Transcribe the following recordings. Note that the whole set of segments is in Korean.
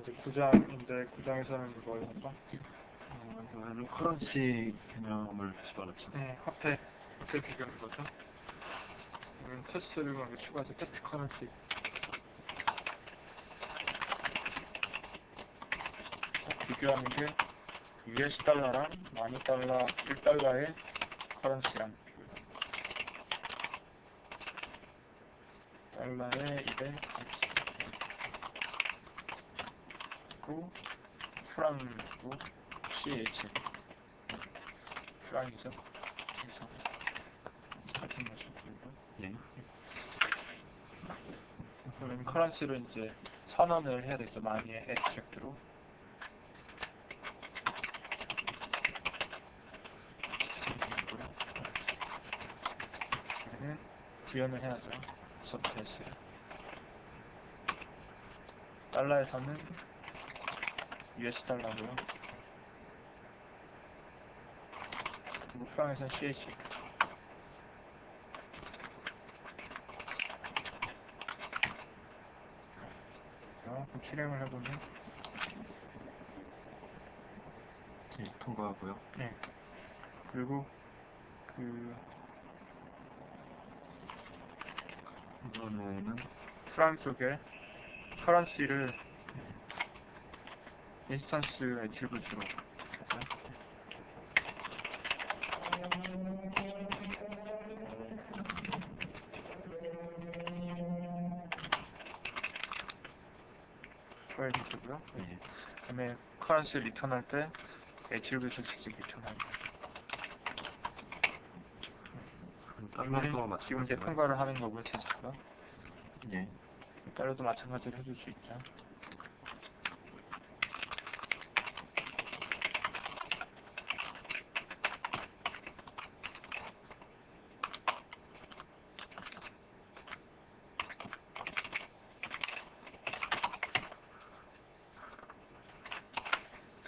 이제 구장인데 구장에서는 뭘 할까? 어, 이거는 커런시 개념을 집어넣죠. 네, 화폐, 화폐 비교하는 거죠. 그러면 테스트를 막 추가해서 테스트 커런시. 비교하는 게 US 달러랑 마니 달러, 1달러의 커런시랑. 달러에 200, 그리고 프랑이고 CH. 프랑이죠. 그래서 같은 거죠. 그리고 예. 그러면 커런시로 이제 선언을 해야 되죠. 마니의. 그러면 구현을 해야죠. 서프레스에. 달러에서는 US 달러고요. 그리고 프랑에서는 CH. 자, 실행을 해보면 예, 통과하고요. 네. 그리고 그 이번에는 프랑 쪽에 커런시를 인스턴스 애트리뷰트로 해서 프라이빗이고요. 예. 그다음에 커런시 리턴할 때 애트리뷰트 직접 달러도 지금 이제 통과를 하는 거고요, 제스가 예. 달러도 마찬가지로 해줄 수 있죠.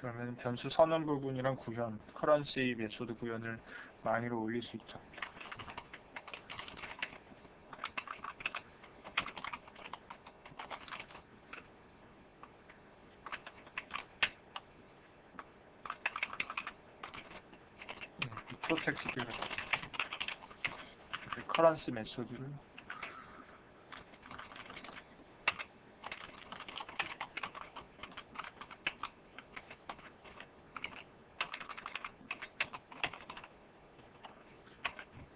그러면 변수 선언 부분이랑 구현, 커런시 메소드 구현을 많이로 올릴 수 있죠. 프로텍트를 커런시 메소드를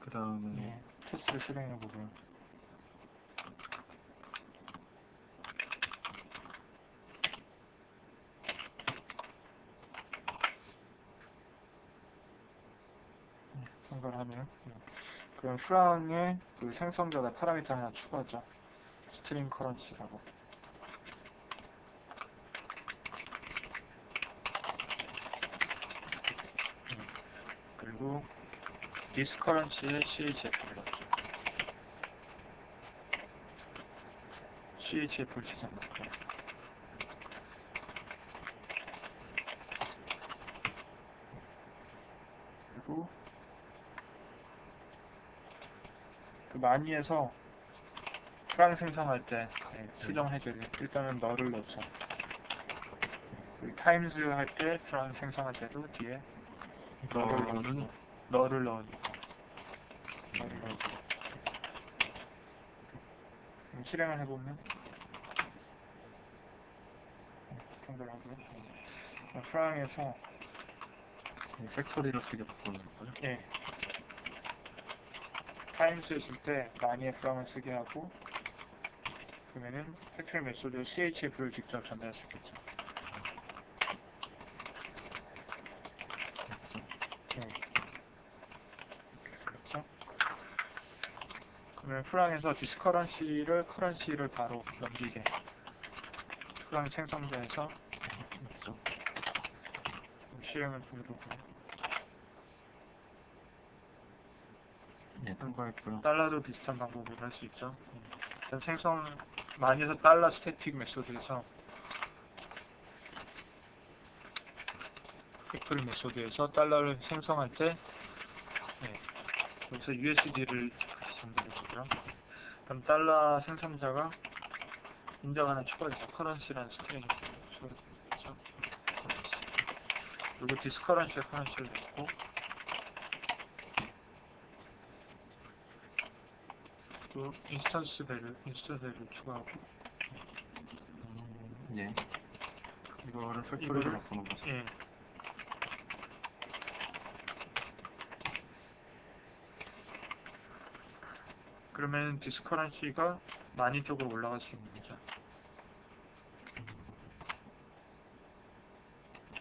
그 다음에 네, 테스트를 실행해 보고요. 네, 통과를 하면 네. 그럼 프랑의 그 생성자가 파라미터 하나 추가하죠. 스트링 커런시라고. 음, 그리고 디스 커런시의 CHF를 넣죠. CHF를 지정할게요. 그리고 그 마니에서 프랑 생성할 때 네, 수정해줘야 돼요. 일단은 너를 넣죠. 타임즈 할 때 프랑 생성할 때도 뒤에 너를 이거는 넣어주고 너를 넣어주고 너를 그럼 실행을 해보면 통들하고요 프랑에서 팩토리로 쓰게 바꾸는 거죠. 예. 타임스 했을 때 마니의 프랑을 쓰게 하고 그러면은 팩토리 메소드 CHF를 직접 전달할 수 있겠죠. 네. 그렇죠. 그러면 프랑에서 디스커런시를 커런시를 바로 넘기게 프랑 생성자에서 그렇죠. 실행을 보여보고 예, 통과했고요. 달러도 비슷한 방법으로 할 수 있죠. 일단 생성 많이 해서 달러 스태틱 메소드에서 팩토리 메소드에서 달러를 생성할 때 네, 여기서 USD를. 그럼 달러 생성자가 인정 하나 추가해서 커런시라는 스트링이. 주어지겠죠. 그리고 디스커런시에 커런시를 넣고 또 인스턴스 밸류, 인스턴스 밸류 추가하고 음, 예. 이거를 이거를- 팩토리로 바꾸는 거죠. 예. 그러면 디스커런시가 많이 쪽으로 올라갈 수 거죠.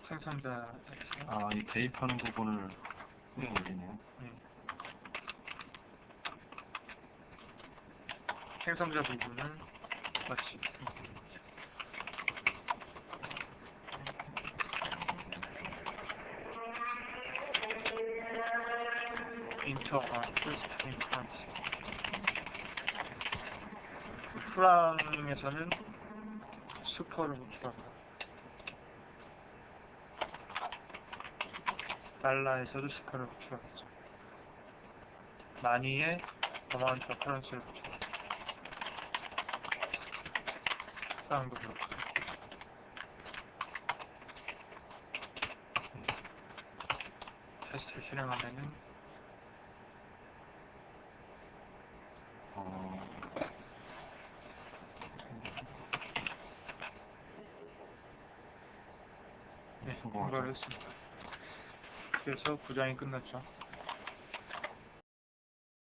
생산자에서 아, 이 대입하는 부분을 후에 올리네요. 예. 생성자 부분은 마치 인터 어, first in France. 프랑에서는 슈퍼를 추가합니다. 달러에서도 슈퍼를 추가하죠. 마니에 어마운트 커런시를 붙여요. 쌍도 그렇고. 테스트를 실행하면은 어, 네, 성 공하죠. 통과를 했습니다. 그래서 구장이 끝났죠.